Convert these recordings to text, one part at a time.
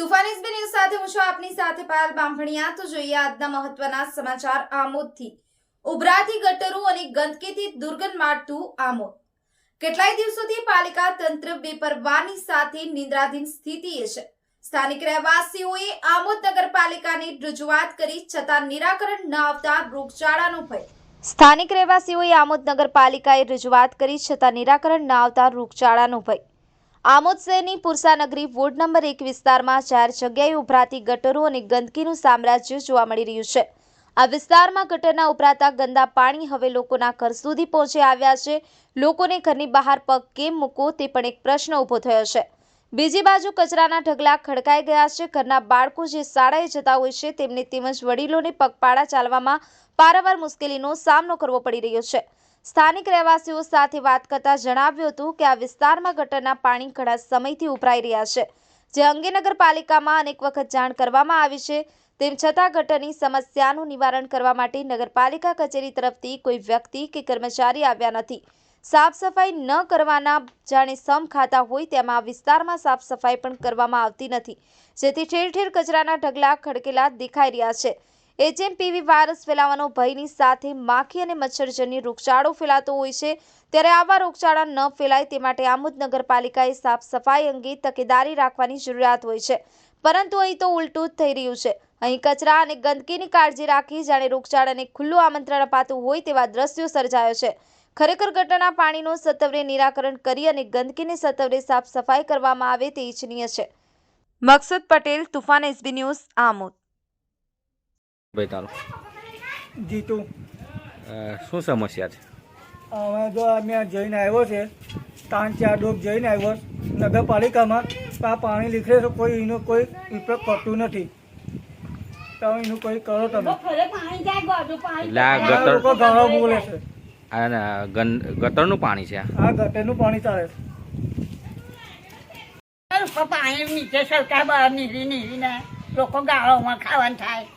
તુફાન સાથે હું આપની સાથે પાયલ બામભણિયા તો જોઈએ આજના મહત્વના સમાચાર આમોદથી. ઉભરાતી ગટરો અને ગંદકીથી દુર્ગંધ મારતું આમોદ. કેટલાય દિવસોથી પાલિકા તંત્ર બેપરવાની સાથે નિંદ્રાધીન સ્થિતિએ છે. સ્થાનિક રહેવાસીઓએ આમોદ નગરપાલિકાની રજૂઆત કરી છતાં નિરાકરણ ન આવતા રોગચાળાનો ભય. સ્થાનિક રહેવાસીઓએ આમોદ નગરપાલિકાએ રજૂઆત કરી છતાં નિરાકરણ ન આવતા રોગચાળાનો ભય. આમોદ શહેરની પુરસાનગરી વોર્ડ નંબર એક વિસ્તારમાં ચાર જગ્યાએ ઉભરાતી ગટરો અને ગંદકીનું સામ્રાજ્ય જોવા મળી રહ્યું છે. આ વિસ્તારમાં ગટરના ઉભરાતા ગંદા પાણી હવે લોકોના ઘર સુધી પહોંચી આવ્યા છે. લોકોને ઘરની બહાર પગ કેમ મૂકવો તે પણ એક પ્રશ્ન ઊભો થયો છે. બીજી બાજુ કચરાના ઢગલા ખડકાઈ ગયા છે. ઘરના બાળકો જે શાળાએ જતા હોય છે તેમને તેમજ વડીલોને પગપાળા ચાલવામાં પારાવાર મુશ્કેલીનો સામનો કરવો પડી રહ્યો છે. સ્થાનિક રહેવાસીઓ સાથે વાત કરતા જણાવ્યું હતું કે આ વિસ્તારમાં ગટરના પાણી ઘણા સમયથી ઉભરાઈ રહ્યા છે, જે અંગે નગરપાલિકામાં અનેક વખત જાણ કરવામાં આવી છે. તેમ છતાં ગટરની સમસ્યાનું નિવારણ કરવા માટે નગરપાલિકા કચેરી તરફથી કોઈ વ્યક્તિ કે કર્મચારી આવ્યા નથી. સાફ સફાઈ ન કરવાના જાણે સમ ખાતા હોય તેમાં વિસ્તારમાં સાફ સફાઈ પણ કરવામાં આવતી નથી, જેથી ઠેર ઠેર કચરાના ઢગલા ખડકેલા દેખાઈ રહ્યા છે. એચએમપીવી વાયરસ ફેલાવાનો ભયની સાથે માખી અને મચ્છરજન્ય રોગચાળો ફેલાતો હોય છે. ત્યારે આવા રોગચાળા ન ફેલાય તે માટે આમોદ નગરપાલિકાએ સાફ સફાઈ અંગે તકેદારી રાખવાની જરૂરિયાત હોય છે. પરંતુ અહીં તો ઉલટું જ થઈ રહ્યું છે. અહીં કચરા અને ગંદકીની કાળજી રાખી જાણે રોગચાળાને ખુલ્લું આમંત્રણ અપાતું હોય તેવા દ્રશ્યો સર્જાયો છે. ખરેખર ગટરના પાણીનું સત્વરે નિરાકરણ કરી અને ગંદકીને સત્વરે સાફ સફાઈ કરવામાં આવે તે ઇચ્છનીય છે. Maksad Patel, Toofan SB news, Amod. ભાઈ તારો. જીતુ. શું સમસ્યા છે? અમે જો અમે જઈને આવ્યો છે. ત્રણ ચાર ડોક જઈને આવ્યો નગરપાલિકામાં તો આ પાણી લીખે છે કોઈ એનો કોઈ ઉપયોગ કરતું નથી. તો એનું કોઈ કરો તમે. લોકો ઘણો બોલે છે. ગટરનું પાણી છે આ? આ ગટરનું પાણી ચાલે છે. પાણી નીચે સરકાર બહાર નીકળી નીકળીને લોકો ગાળોમાં ખાવાનું થાય.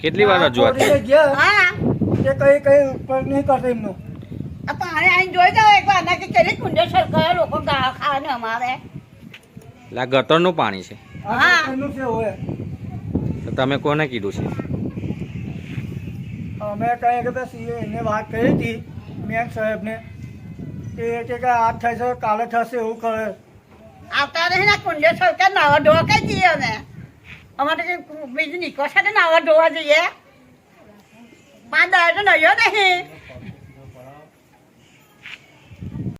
કેટલી વાર રજૂઆત આ કરી? ગયા હા. કે કઈ કઈ ઉપર નહીં કરતો એમનું. પાણી આવીને જોઈ જાવ એક વાર કે કેટલી કુંડે સરકાર લોકો અમારે. એટલે આ ગટરનું પાણી છે. હા. ગટરનું છે હોય તો તમે કોને કીધું છે? અમે કઈ કે પછી એને વાત કરી હતી મેન સાહેબને. ને કે કે આ થશે કાલે થશે એવું કરે આવતા નહીં ને કુંડે સરકાર નાવા ધોવા કઈ જઈએ અમે. અમારે બીજું નીકળો સાથે નાવા ધોવા જઈએ. પાંચ દાડે નયો નહીં.